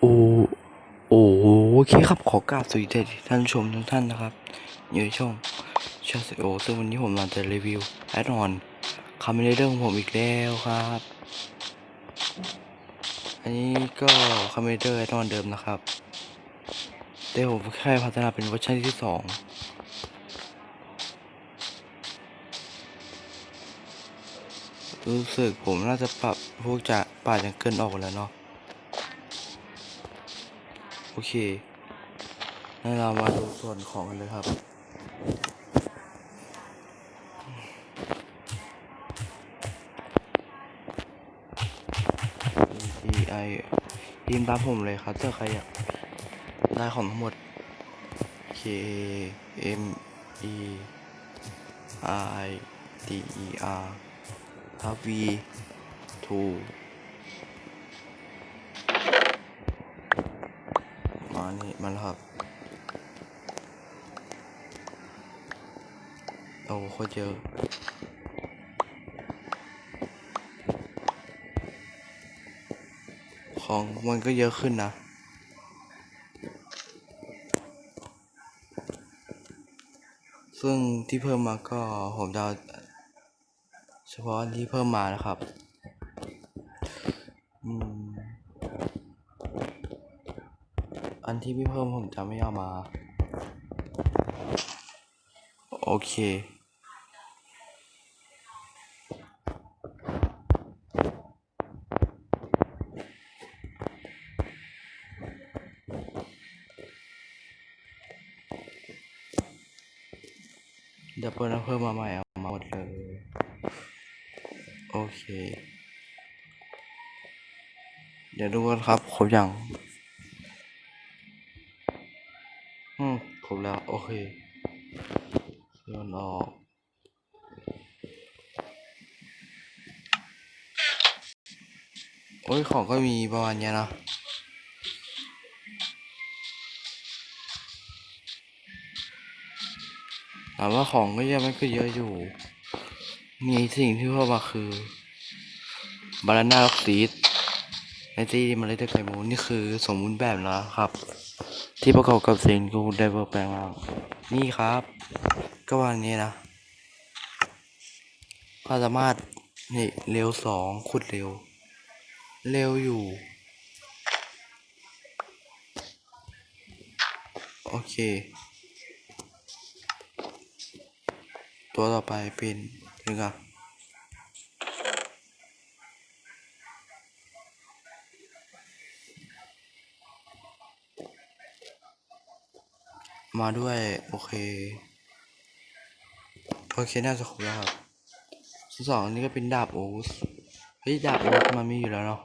โอ้โอ้โอเคครับขอกราบสวัสดีท่านชมทุกท่านนะครับอยู่ในช่องชาสโอซึ่งวันนี้ผมมาจะรีวิวแอดออนคำในเรื่องของผมอีกแล้วครับ อันนี้ก็คอมเมเดอร์แอดออนเดิมนะครับแต่ผมแค่พัฒนาเป็นเวอร์ชันที่สองรู้สึกผมน่าจะปรับพวกจะป่าจังเกิลออกแล้วเนาะ โอเคงั้เรามาดูส่วนของกันเลยครับ E I ยินตามผมเลยครับถ้าใครอยากได้ของทั้งหมด K M E I D E R ครับ V 2มา นี่มาแล้วครับ โอ้โคตรเยอะของมันก็เยอะขึ้นนะซึ่งที่เพิ่มมาก็ผมจะเอาเฉพาะที่เพิ่มมานะครับ อืม อันที่ไม่เพิ่มผมจะไม่เอามา โอเค เดี๋ยวเปิลเพิ่มมาใหม่เอามาหมดเลย โอเค เดี๋ยวดูกันครับครบยัง บแล้ว โอเคเลื่อนออกโอ้ย ของก็มีประมาณนี้นะถามว่าของก็เยอะมันก็เยอะอยู่ มีสิ่งที่เพิ่มมาคือบานาน่าล็อกซีดในที่มันเลยได้ไก่มูนี่คือสมมุติแบบนะครับ ที่ประกอบกับสิ่งกูได้เบอร์แปลงมานี่ครับ ก็วันนี้นะความสามารถนี่เร็วสองขุดเร็ว เร็วอยู่ โอเค ตัวต่อไปเป็นนึงอะ มาด้วย โอเคโอเคน่าจะครบแล้วครับส่วนสองนี่ก็เป็นดาบโอ๊สเฮ้ยดาบโอ๊สมันมีอยู่แล้วเนาะ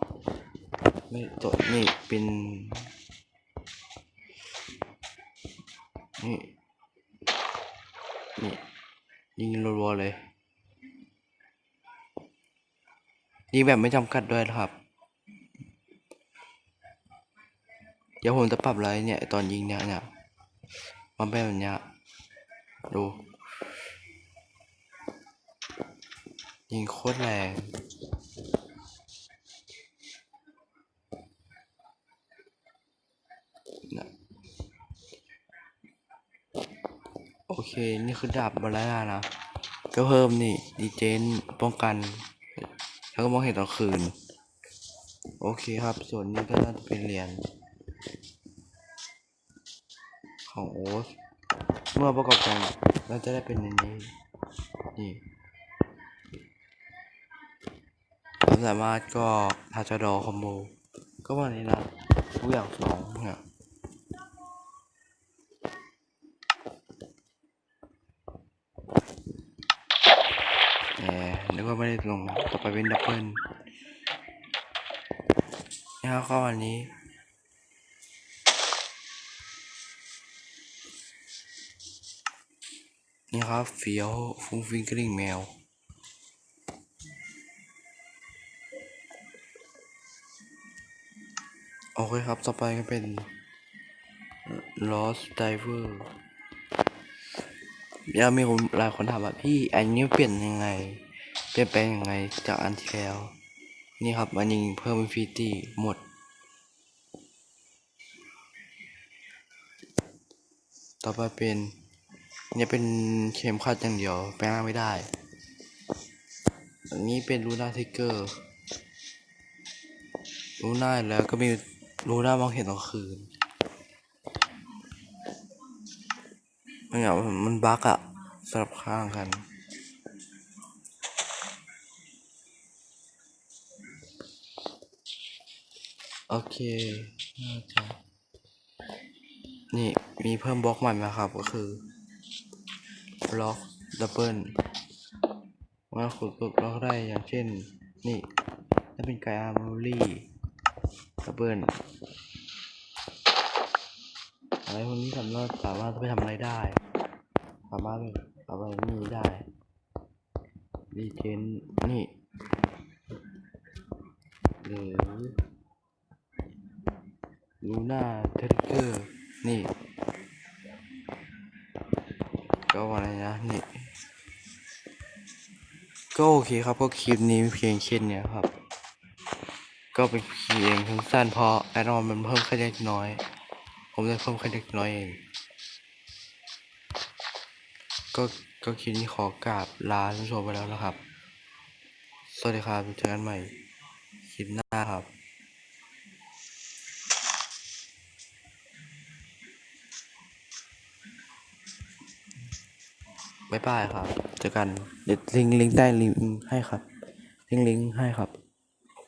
ไม่ตัวนี่เป็นนี่นี่ยิงรัวๆเลยยิงแบบไม่จำกัดด้วยนะครับ เดี๋ยวผมจะปรับอะไรเนี่ย ตอนยิงเนี่ยเนี่ย มันเป็นแบบนี้ดูยิงโคตรแรงนะโอเค นี่คือดาบบาลานะ ก็เพิ่มนี่ ดีเจนป้องกัน แล้วก็มองเห็นตอนคืน โอเคครับ ส่วนนี้ก็น่าจะเป็นเหรียญ ของโอ๊ตเมื่อประกอบกันเราจะได้เป็นในนี้ นี่เราสามารถก็ทาจดอคอมโบก็วันนี้นะทุกอย่างสองเนี่ยแหมนึกว่าไม่ได้ลงนะต่อไปเป็นดับเบิลนะครับก็วันนี้ นี่ครับเฟี้ยวฟุ้งฟิงกริ่งแมว โอเคครับ ต่อไปก็เป็น Lost Diver ยังมีคนหลายคนถามว่าพี่อันนี้เปลี่ยนยังไง เปลี่ยนแปลงยังไงจากอันที่แล้ว นี่ครับอันนี้เพิ่มฟีตี้หมด ต่อไปเป็น นี่ยเป็นเข็มขัดอย่างเดียวแปลงร่างไม่ได้ อันนี้เป็นลูน่าทิกเกอร์ลูน่าแล้วก็มีลูน่ามองเห็นตอนคืนมันเหงามันบั๊กอะสลับข้างกันโอเค น่าจะ นี่ มีเพิ่มบล็อกใหม่มาครับ ก็คือ บล็อกดับเบิลว่าขุดบล็อกได้อย่างเช่น นี่ถ้าเป็นไกอาร์มูลี่ดับเบิลอะไรพวกนี้สามารถสามารถไปทำอะไรได้ สามารถไปเอาไปนี่ได้ดีเจนนี่หรือลูน่าเทรเกอร์นี่ ก็วันนี้นะนี่ ก็โอเคครับก็คลิปนี้เพียงแค่นี้ครับ ก็เป็นเพียงสั้นๆเพราะแอดออนมันเพิ่มแค่เล็กน้อย ผมได้เพิ่มแค่เล็กน้อยเอง ก็ก็คลิปนี้ขอกราบลาท่านผู้ชมไปแล้วนะครับ สวัสดีครับเจอกันใหม่คลิปหน้าครับ บ๊ายบายครับ เจอกัน เดี๋ยวลิงก์ลิงก์ใต้ลิงก์ให้ครับ ลิงก์ลิงก์ให้ครับ